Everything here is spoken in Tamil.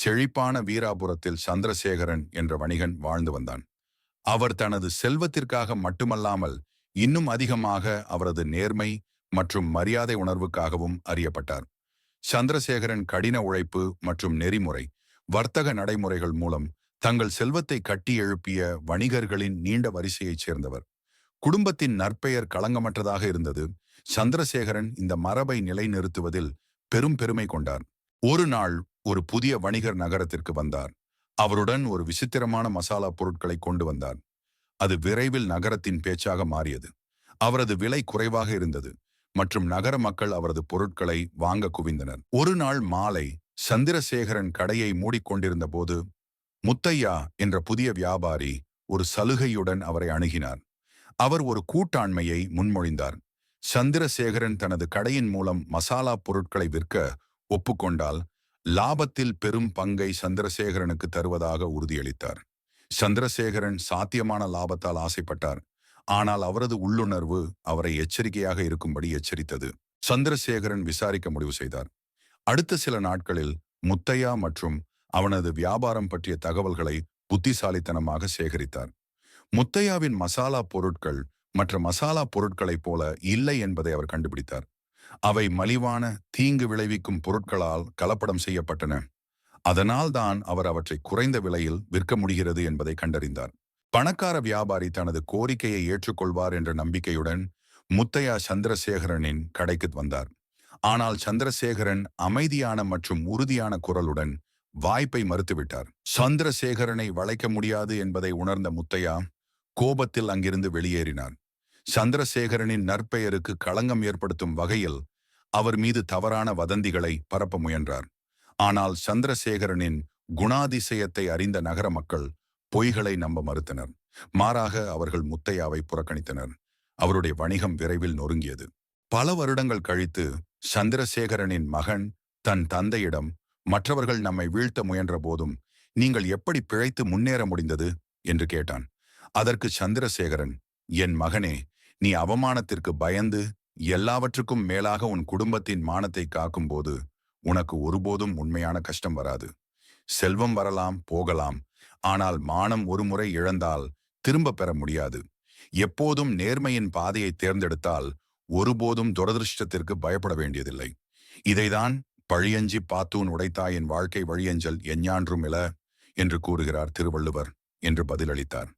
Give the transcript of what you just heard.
செழிப்பான வீராபுரத்தில் சந்திரசேகரன் என்ற வணிகன் வாழ்ந்து வந்தான். அவர் தனது செல்வத்திற்காக மட்டுமல்லாமல் இன்னும் அதிகமாக அவரது நேர்மை மற்றும் மரியாதை உணர்வுக்காகவும் அறியப்பட்டார். சந்திரசேகரன் கடின உழைப்பு மற்றும் நெறிமுறை வர்த்தக நடைமுறைகள் மூலம் தங்கள் செல்வத்தை கட்டி எழுப்பிய வணிகர்களின் நீண்ட வரிசையைச் சேர்ந்தவர். குடும்பத்தின் நற்பெயர் களங்கமற்றதாக இருந்தது. சந்திரசேகரன் இந்த மரபை நிலைநிறுத்துவதில் பெரும் பெருமை கொண்டார். ஒரு நாள் ஒரு புதிய வணிகர் நகரத்திற்கு வந்தார். அவருடன் ஒரு விசித்திரமான மசாலா பொருட்களை கொண்டு வந்தார். அது விரைவில் நகரத்தின் பேச்சாக மாறியது. அவரது விலை குறைவாக இருந்தது. மற்றும் நகர மக்கள் அவரது பொருட்களை வாங்க குவிந்தனர். ஒரு நாள் மாலை சந்திரசேகரன் கடையை மூடிக்கொண்டிருந்த போது முத்தையா என்ற புதிய வியாபாரி ஒரு சலுகையுடன் அவரை அணுகினார். அவர் ஒரு கூட்டாண்மையை முன்மொழிந்தார். சந்திரசேகரன் தனது கடையின் மூலம் மசாலா பொருட்களை விற்க ஒப்புக்கொண்டால் லாபத்தில் பெரும் பங்கை சந்திரசேகரனுக்கு தருவதாக உறுதியளித்தார். சந்திரசேகரன் சாத்தியமான லாபத்தால் ஆசைப்பட்டார். ஆனால் அவரது உள்ளுணர்வு அவரை எச்சரிக்கையாக இருக்கும்படி எச்சரித்தது. சந்திரசேகரன் விசாரிக்க முடிவு செய்தார். அடுத்த சில நாட்களில் முத்தையா மற்றும் அவனது வியாபாரம் பற்றிய தகவல்களை புத்திசாலித்தனமாக சேகரித்தார். முத்தையாவின் மசாலா பொருட்கள் மற்ற மசாலா பொருட்களைப் போல இல்லை என்பதை அவர் கண்டுபிடித்தார். அவை மலிவான தீங்கு விளைவிக்கும் பொருட்களால் கலப்படம் செய்யப்பட்டன. அதனால் தான் அவர் அவற்றை குறைந்த விலையில் விற்க முடிகிறது என்பதை கண்டறிந்தார். பணக்கார வியாபாரி தனது கோரிக்கையை ஏற்றுக்கொள்வார் என்ற நம்பிக்கையுடன் முத்தையா சந்திரசேகரனின் கடைக்கு வந்தார். ஆனால் சந்திரசேகரன் அமைதியான மற்றும் உறுதியான குரலுடன் வாய்ப்பை மறுத்துவிட்டார். சந்திரசேகரனை வளைக்க முடியாது என்பதை உணர்ந்த முத்தையா கோபத்தில் அங்கிருந்து வெளியேறினார். சந்திரசேகரனின் நற்பெயருக்கு களங்கம் ஏற்படுத்தும் வகையில் அவர் மீது தவறான வதந்திகளை பரப்ப முயன்றார். ஆனால் சந்திரசேகரனின் குணாதிசயத்தை அறிந்த நகர மக்கள் பொய்களை நம்ப மறுத்தனர். மாறாக அவர்கள் முத்தையாவை புறக்கணித்தனர். அவருடைய வணிகம் விரைவில் நொறுங்கியது. பல வருடங்கள் கழித்து சந்திரசேகரனின் மகன் தன் தந்தையிடம் மற்றவர்கள் நம்மை வீழ்த்த முயன்ற போதும் நீங்கள் எப்படி பிழைத்து முன்னேற முடிந்தது? என்று கேட்டான். அதற்கு சந்திரசேகரன் என் மகனே நீ அவமானத்திற்கு பயந்து எல்லாவற்றுக்கும் மேலாக உன் குடும்பத்தின் மானத்தை காக்கும்போது உனக்கு ஒருபோதும் உண்மையான கஷ்டம் வராது. செல்வம் வரலாம் போகலாம். ஆனால் மானம் ஒருமுறை இழந்தால் திரும்ப பெற முடியாது. எப்போதும் நேர்மையின் பாதையை தேர்ந்தெடுத்தால் ஒருபோதும் துரதிருஷ்டத்திற்கு பயப்பட வேண்டியதில்லை. இதைதான் பழியஞ்சி பாத்தூன் உடைத்தாயின் வாழ்க்கை வழியஞ்சல் எஞ்ஞான்றும் இல என்று கூறுகிறார் திருவள்ளுவர் என்று பதிலளித்தார்.